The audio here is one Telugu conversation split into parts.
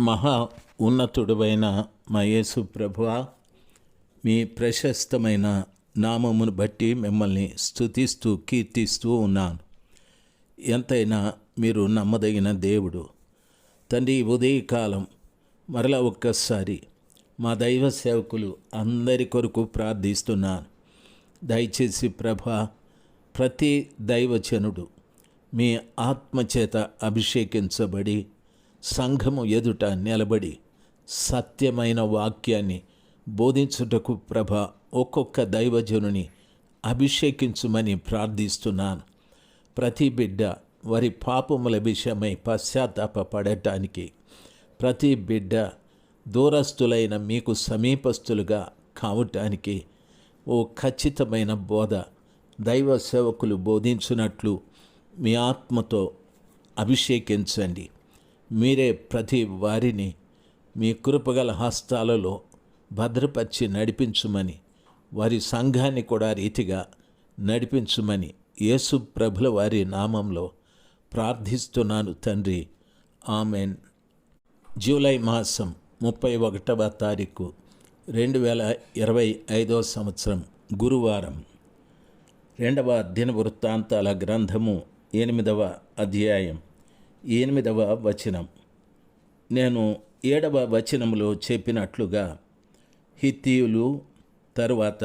మహా ఉన్నతుడువైన మయేసు ప్రభువ మీ ప్రశస్తమైన నామమును బట్టి మిమ్మల్ని స్తుతిస్తూ కీర్తిస్తూ ఉన్నాను. ఎంతైనా మీరు నమ్మదగిన దేవుడు. తండ్రి ఉదయకాలం మరలా ఒక్కసారి మా దైవ సేవకులు అందరి కొరకు ప్రార్థిస్తున్నాను. దయచేసి ప్రభ ప్రతి దైవజనుడు మీ ఆత్మచేత అభిషేకించబడి సంఘము ఎదుట నిలబడి సత్యమైన వాక్యాన్ని బోధించుటకు ప్రభ ఒక్కొక్క దైవజనుని అభిషేకించుమని ప్రార్థిస్తున్నాను. ప్రతి బిడ్డ వారి పాపముల విషయమై పశ్చాత్తాపడటానికి ప్రతి బిడ్డ దూరస్తులైన మీకు సమీపస్తులుగా కావటానికి ఓ ఖచ్చితమైన బోధ దైవ సేవకులు బోధించినట్లు మీ ఆత్మతో అభిషేకించండి. మీరే ప్రతి వారిని మీ కృపగల హస్తాలలో భద్రపరిచి నడిపించుమని వారి సంఘాన్ని కూడా రీతిగా నడిపించుమని యేసు ప్రభుల వారి నామంలో ప్రార్థిస్తున్నాను తండ్రి. ఆమెన్. జూలై మాసం ముప్పై ఒకటవ తారీఖు రెండు వేల ఇరవై ఐదవ సంవత్సరం గురువారం. రెండవ దిన వృత్తాంతాల గ్రంథము ఎనిమిదవ అధ్యాయం. ఎనిమిదవ వచనం. నేను ఏడవ వచనములో చెప్పినట్లుగా హిత్తీయులు తరువాత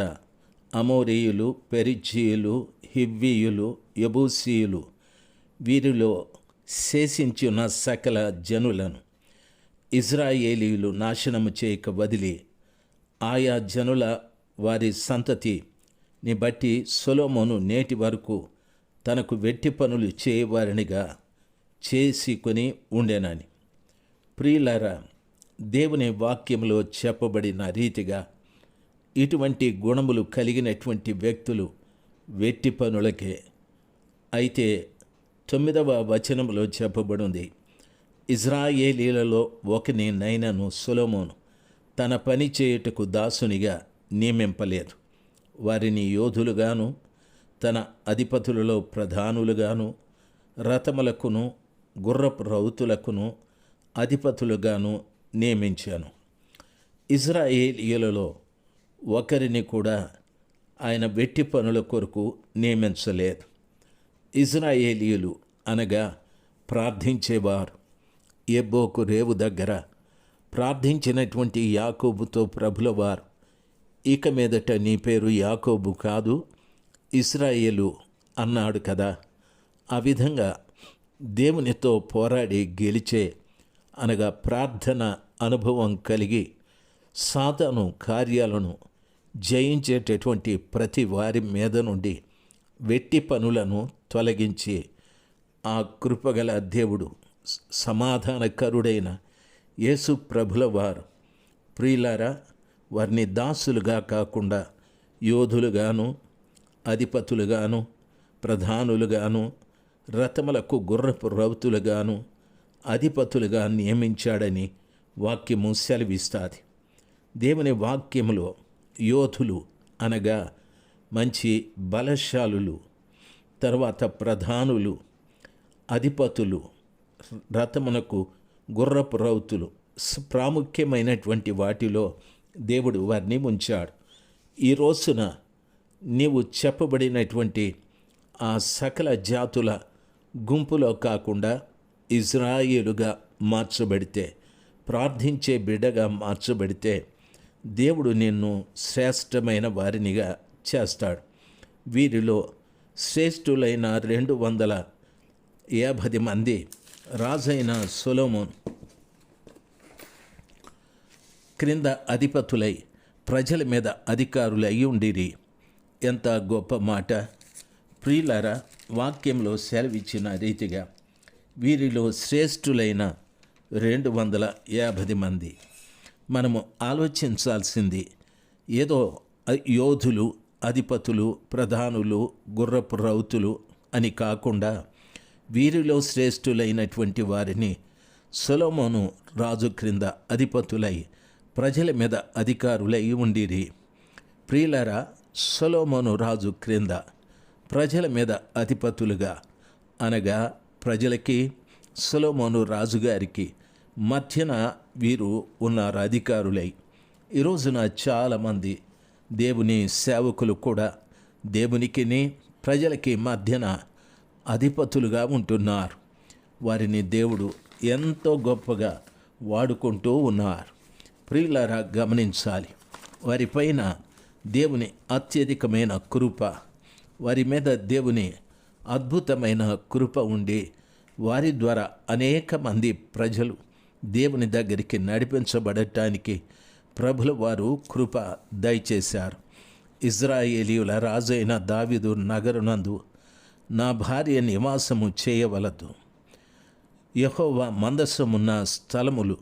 అమోరీయులు పెరిజీయులు హివ్వీయులు యబూసీయులు వీరిలో శేషించున్న సకల జనులను ఇజ్రాయేలీయులు నాశనము చేయక వదిలి ఆయా జనుల వారి సంతతిని బట్టి సొలోమోను నేటి వరకు తనకు వెట్టి పనులు చేయవారినిగా చేసుకొని ఉండేనని. ప్రియులరా దేవుని వాక్యంలో చెప్పబడిన రీతిగా ఇటువంటి గుణములు కలిగినటువంటి వ్యక్తులు వెట్టి పనులకే. అయితే తొమ్మిదవ వచనంలో చెప్పబడింది ఇజ్రాయేలీలలో ఒకని నైనను సులోమోను తన పని చేయుటకు దాసునిగా నియమింపలేదు వారిని యోధులుగాను తన అధిపతులలో ప్రధానులుగాను రథములకును గుర్రపు రౌతులకును అధిపతులుగాను నియమించాను. ఇజ్రాయేలియలలో ఒకరిని కూడా ఆయన వెట్టి పనుల కొరకు నియమించలేదు. ఇజ్రాయేలీయులు అనగా ప్రార్థించేవారు. ఎబ్బోకు రేవు దగ్గర ప్రార్థించినటువంటి యాకోబుతో ప్రభులవారు ఇక మీదట నీ పేరు యాకోబు కాదు ఇస్రాయేలు అన్నాడు కదా. ఆ విధంగా దేవునితో పోరాడి గెలిచే అనగా ప్రార్థన అనుభవం కలిగి సాధను కార్యాలను జయించేటటువంటి ప్రతి వారి మీద నుండి వెట్టి పనులను తొలగించి ఆ కృపగల దేవుడు సమాధానకరుడైన యేసు ప్రభుల వారు. ప్రియులారా వారిని దాసులుగా కాకుండా యోధులుగాను అధిపతులుగాను ప్రధానులుగాను రథములకు గుర్రపు రౌతులుగాను అధిపతులుగా నియమించాడని వాక్యము సెలవిస్తుంది. దేవుని వాక్యములో యోధులు అనగా మంచి బలశాలులు తర్వాత ప్రధానులు అధిపతులు రథమునకు గుర్రపు రౌతులు ప్రాముఖ్యమైనటువంటి వాటిలో దేవుడు వారిని ఉంచాడు. ఈ రోజున నీవు చెప్పబడినటువంటి ఆ సకల జాతుల గుంపులో కాకుండా ఇజ్రాయిలుగా మార్చబడితే ప్రార్థించే బిడ్డగా మార్చబడితే దేవుడు నిన్ను శ్రేష్టమైన వారినిగా చేస్తాడు. వీరిలో శ్రేష్ఠులైన రెండు వందల యాభై మంది రాజైన సొలోమోన్ క్రింద అధిపతులై ప్రజల మీద అధికారులు అయి ఉండిరి. ఎంత గొప్ప మాట! ప్రియులారా వాక్యంలో సెలవిచ్చిన రీతిగా వీరిలో శ్రేష్ఠులైన రెండు వందల యాభై మంది. మనము ఆలోచించాల్సింది ఏదో యోధులు అధిపతులు ప్రధానులు గుర్రపు రౌతులు అని కాకుండా వీరిలో శ్రేష్ఠులైనటువంటి వారిని సొలోమోను రాజు క్రింద అధిపతులై ప్రజల మీద అధికారులై ఉండిరి. ప్రియులరా సొలోమోను రాజు క్రింద ప్రజల మీద అధిపతులుగా అనగా ప్రజలకి సొలోమోను రాజుగారికి మధ్యన వీరు ఉన్నారు అధికారులై. ఈరోజున చాలామంది దేవుని సేవకులు కూడా దేవునికిని ప్రజలకి మధ్యన అధిపతులుగా ఉంటున్నారు. వారిని దేవుడు ఎంతో గొప్పగా వాడుకుంటూ ఉన్నారు. ప్రియులారా గమనించాలి. వారిపైన దేవుని అత్యధికమైన కృప వారి మీద దేవుని అద్భుతమైన కృప ఉండి వారి ద్వారా అనేక మంది ప్రజలు దేవుని దగ్గరికి నడిపించబడటానికి ప్రభుల వారు కృప దయచేశారు. ఇజ్రాయేలీయుల రాజైన దావిదు నగరునందు నా భార్య నివాసము చేయవలదు. యహోవా మందసమున్న స్థలములు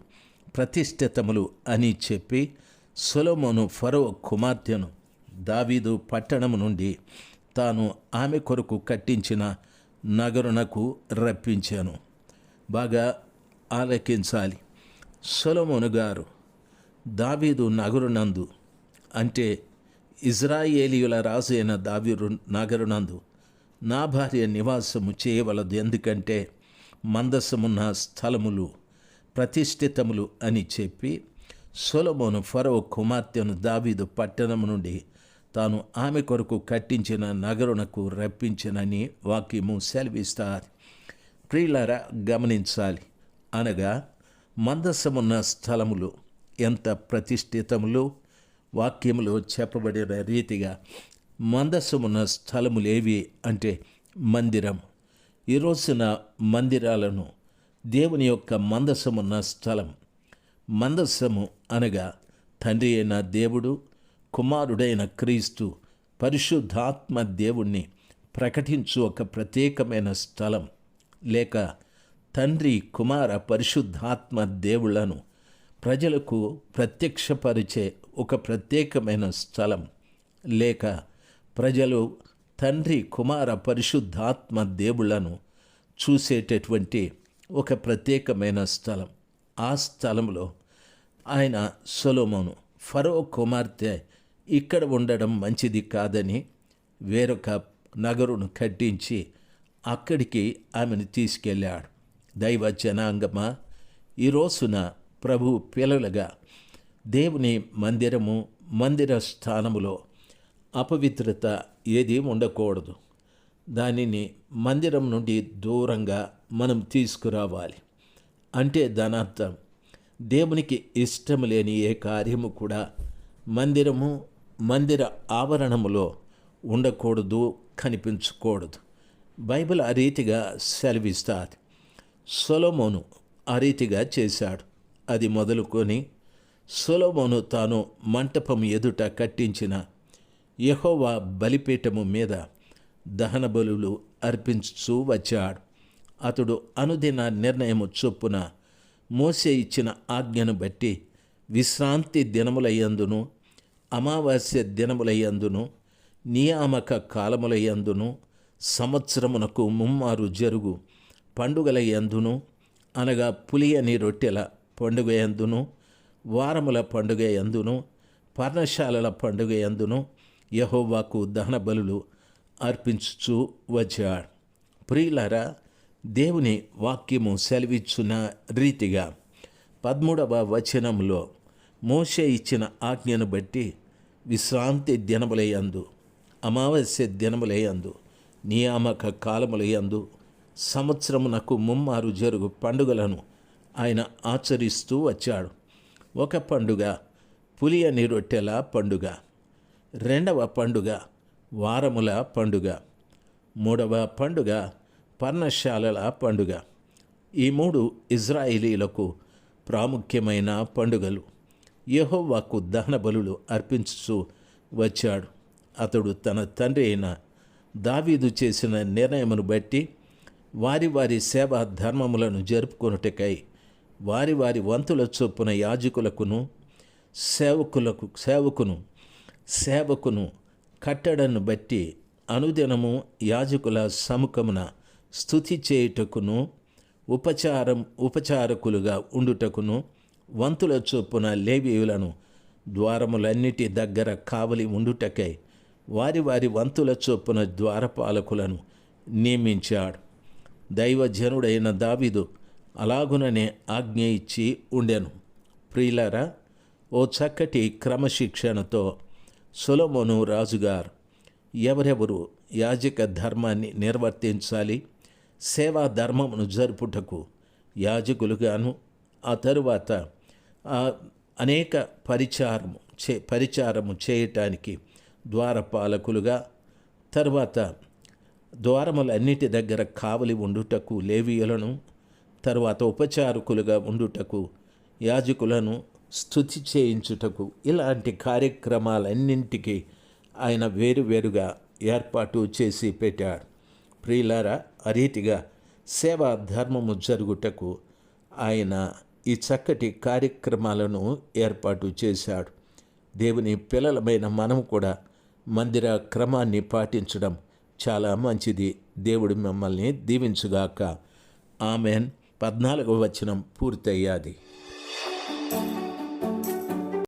ప్రతిష్ఠితములు అని చెప్పి సొలొమోను ఫరో కుమార్తెను దావీదు పట్టణము నుండి తాను ఆమె కొరకు కట్టించిన నగరునకు రప్పించాను. బాగా ఆలకించాలి. సొలమోను గారు దావీదు నగరునందు అంటే ఇజ్రాయేలీయుల రాజు అయిన దావీరు నగరునందు నా భార్య నివాసము చేయవలదు. ఎందుకంటే మందసమున్న స్థలములు ప్రతిష్ఠితములు అని చెప్పి సొలమోను ఫరో కుమార్తెను దావీదు పట్టణము నుండి తాను ఆమె కొరకు కట్టించిన నగరునకు రప్పించినని వాక్యము సెలవిస్తారు. ప్రియులారా గమనించాలి. అనగా మందసమున్న స్థలములు ఎంత ప్రతిష్ఠితములు? వాక్యములో చెప్పబడిన రీతిగా మందసమున్న స్థలములేవి అంటే మందిరం. ఈ రోజున మందిరాలను దేవుని యొక్క మందసమున్న స్థలం. మందస్సము అనగా తండ్రి అయిన దేవుడు కుమారుడైన క్రీస్తు పరిశుద్ధాత్మ దేవుణ్ణి ప్రకటించు ఒక ప్రత్యేకమైన స్థలం. లేక తండ్రి కుమార పరిశుద్ధాత్మ దేవుళ్ళను ప్రజలకు ప్రత్యక్షపరిచే ఒక ప్రత్యేకమైన స్థలం. లేక ప్రజలు తండ్రి కుమార పరిశుద్ధాత్మ దేవుళ్ళను చూసేటటువంటి ఒక ప్రత్యేకమైన స్థలం. ఆ స్థలంలో ఆయన సొలోమోను ఫరో కుమార్తె ఇక్కడ ఉండడం మంచిది కాదని వేరొక నగరును కట్టించి అక్కడికి ఆమెను తీసుకెళ్ళాడు. దైవ జనాంగమా? ఈ రోజున ప్రభు పిల్లలుగా దేవుని మందిరము మందిర స్థానములో అపవిత్రత ఏది ఉండకూడదు. దానిని మందిరం నుండి దూరంగా మనం తీసుకురావాలి. అంటే దానర్థం దేవునికి ఇష్టం లేని ఏ కార్యము కూడా మందిరము మందిర ఆవరణములో ఉండకూడదు కనిపించకూడదు. బైబిల్ ఆ రీతిగా సెలవిస్తాది. సొలమోను ఆ రీతిగా చేశాడు. అది మొదలుకొని సొలమోను తాను మంటపం ఎదుట కట్టించిన యహోవా బలిపీఠము మీద దహన బలులు అర్పించుచూ వచ్చాడు. అతడు అనుదిన నిర్ణయము చొప్పున మోసే ఇచ్చిన ఆజ్ఞను బట్టి విశ్రాంతి దినములయ్యందును అమావాస్య దినములయందును నియామక కాలములయందును సంవత్సరమునకు ముమ్మారు జరుగు పండుగలయందును అనగా పులియని రొట్టెల పండుగ ఎందును వారముల పండుగ ఎందును పర్ణశాలల పండుగ ఎందును యహోవాకు దహన బలులు అర్పించుచూ వచ్చాడు. ప్రియులారా దేవుని వాక్యము సెలవిచ్చున్న రీతిగా పదమూడవ వచనంలో మోషే ఇచ్చిన ఆజ్ఞను బట్టి విశ్రాంతి దినములయందు అమావాస్య దినములయందు నియామక కాలములయందు సంవత్సరమునకు ముమ్మారు జరుగు పండుగలను ఆయన ఆచరిస్తూ వచ్చాడు. ఒక పండుగ పులియని రొట్టెల పండుగ రెండవ పండుగ వారముల పండుగ మూడవ పండుగ పర్ణశాలల పండుగ. ఈ మూడు ఇజ్రాయిలీలకు ప్రాముఖ్యమైన పండుగలు. యెహోవాకు దహన బలులు అర్పించుచూ వచ్చాడు. అతడు తన తండ్రి అయిన దావీదు చేసిన నిర్ణయమును బట్టి వారి వారి సేవా ధర్మములను జరుపుకొనుటకై వారి వారి వంతుల చొప్పున యాజకులకును సేవకులకు సేవకును సేవకును కట్టడను బట్టి అనుదినము యాజకుల సముఖమున స్థుతి చేయుటకును ఉపచారం ఉపచారకులుగా ఉండుటకును వంతుల చొప్పున లేవీయులను ద్వారములన్నిటి దగ్గర కావలి ఉండుటకై వారి వారి వంతుల చొప్పున ద్వారపాలకులను నియమించాడు. దైవజనుడైన దావిదు అలాగుననే ఆజ్ఞ ఇచ్చి ఉండెను. ప్రియులారా ఓ చక్కటి క్రమశిక్షణతో సొలొమోను రాజుగారు ఎవరెవరు యాజక ధర్మాన్ని నిర్వర్తించాలి సేవా ధర్మమును జరుపుటకు యాజకులుగాను ఆ తరువాత అనేక పరిచారము చే పరిచారము చేయటానికి ద్వారపాలకులుగా తర్వాత ద్వారములన్నిటి దగ్గర కావలి ఉండుటకు లేవీయులను తర్వాత ఉపచారకులుగా ఉండుటకు యాజకులను స్థుతి చేయించుటకు ఇలాంటి కార్యక్రమాలన్నింటికి ఆయన వేరువేరుగా ఏర్పాటు చేసి పెట్టాడు. ప్రియులారా ఆ రీతిగా సేవా ధర్మము జరుగుటకు ఆయన ఈ చక్కటి కార్యక్రమాలను ఏర్పాటు చేశాడు. దేవుని పిల్లలమైన మనం కూడా మందిర క్రమాన్ని పాటించడం చాలా మంచిది. దేవుడు మిమ్మల్ని దీవించుగాక. ఆమెన్. పద్నాలుగవ వచనం పూర్తయ్యాది.